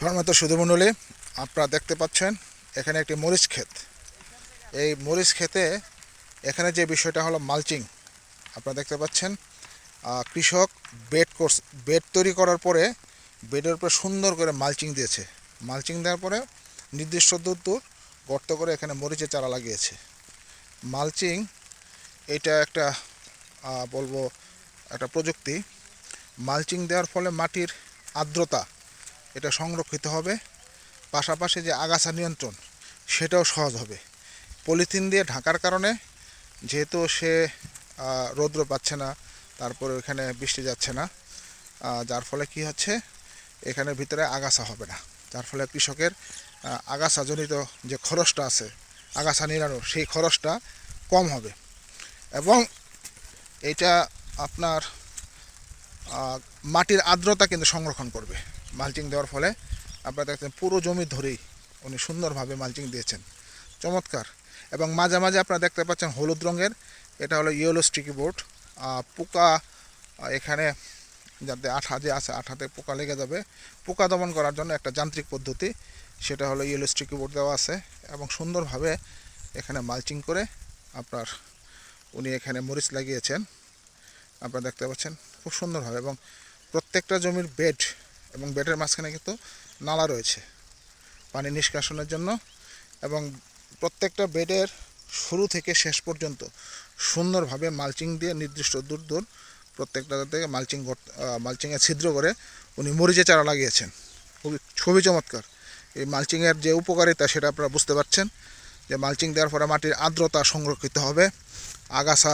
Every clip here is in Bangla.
সম্মানিত সুধুমণ্ডলী আপনারা দেখতে পাচ্ছেন, এখানে একটি মরিচ ক্ষেত। এই মরিচ ক্ষেতে এখানে যে বিষয়টা হলো মালচিং, আপনারা দেখতে পাচ্ছেন কৃষক বেড কোর্স, বেড তৈরি করার পরে বেডের উপরে সুন্দর করে মালচিং দিয়েছে। মালচিং দেওয়ার পরে নির্দিষ্ট দূর দূর গর্ত করে এখানে মরিচের চারা লাগিয়েছে। মালচিং এটা একটা বলব একটা প্রযুক্তি। মালচিং দেওয়ার ফলে মাটির আর্দ্রতা এটা সংরক্ষিত হবে। পাশাপাশি যে আগাছা নিয়ন্ত্রণ, সেটাও সহজ হবে। পলিথিন দিয়ে ঢাকার কারণে যেহেতু সে রৌদ্র পাচ্ছে না, তারপরে ওখানে বৃষ্টি যাচ্ছে না যার ফলে কি হচ্ছে, এখানে ভিতরে আগাছা হবে না। যার ফলে কৃষকের আগাছাজনিত যে খরচটা আছে, আগাছা নিরানোর সেই খরচটা কম হবে। এবং এটা আপনার মাটির আর্দ্রতা কিন্তু সংরক্ষণ করবে। মালচিং দেওয়ার ফলে আপনারা দেখছেন পুরো জমি ধরেই উনি সুন্দরভাবে মালচিং দিয়েছেন। চমৎকার। এবং মাঝে মাঝে আপনারা দেখতে পাচ্ছেন হলুদ রঙের, এটা হলো ইয়েলো স্টিকি বোর্ড। পোকা এখানে যাতে আঠা যে আছে, আঠাতে পোকা লেগে যাবে। পোকা দমন করার জন্য একটা যান্ত্রিক পদ্ধতি, সেটা হলো ইয়েলো স্টিকি বোর্ড দেওয়া আছে। এবং সুন্দরভাবে এখানে মালচিং করে আপনার উনি এখানে মরিচ লাগিয়েছেন। আপনারা দেখতে পাচ্ছেন খুব সুন্দরভাবে। এবং প্রত্যেকটা জমির বেড এবং বেডের মাঝখানে কিন্তু নালা রয়েছে পানি নিষ্কাশনের জন্য এবং প্রত্যেকটা বেডের শুরু থেকে শেষ পর্যন্ত সুন্দরভাবে মালচিং দিয়ে নির্দিষ্ট দূর দূর প্রত্যেকটা থেকে মালচিং মালচিংয়ে ছিদ্র করে উনি মরিচে চারা লাগিয়েছেন। খুবই ছবি চমৎকার। এই মালচিংয়ের যে উপকারিতা সেটা আপনারা বুঝতে পারছেন যে মালচিং দেওয়ার পরে মাটির আর্দ্রতা সংরক্ষিত হবে, আগাছা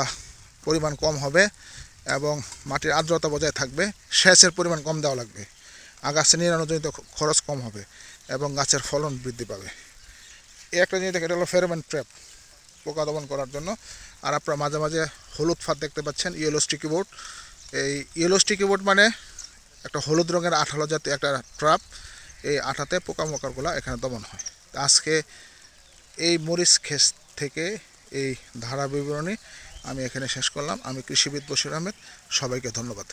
পরিমাণ কম হবে এবং মাটির আর্দ্রতা বজায় থাকবে, সেচের পরিমাণ কম দেওয়া লাগবে। আগাছা নিরানোজনিত খরচ কম হবে এবং গাছের ফলন বৃদ্ধি পাবে। এই একটা জিনিস দেখে এটা হলো ফেরোমেন ট্র্যাপ পোকা দমন করার জন্য। আর আপনারা মাঝে মাঝে হলুদ ফাঁদ দেখতে পাচ্ছেন, ইয়েলো স্টিকি বোর্ড। এই ইয়েলো স্টিকি বোর্ড মানে একটা হলুদ রঙের আঠালো জাতীয় একটা ট্রাপ এই আঠাতে পোকামাকড়গুলো এখানে দমন হয়। আজকে এই মরিচ খেস থেকে এই ধারা বিবরণী আমি এখানে শেষ করলাম। আমি কৃষিবিদ বশির আহমেদ, সবাইকে ধন্যবাদ।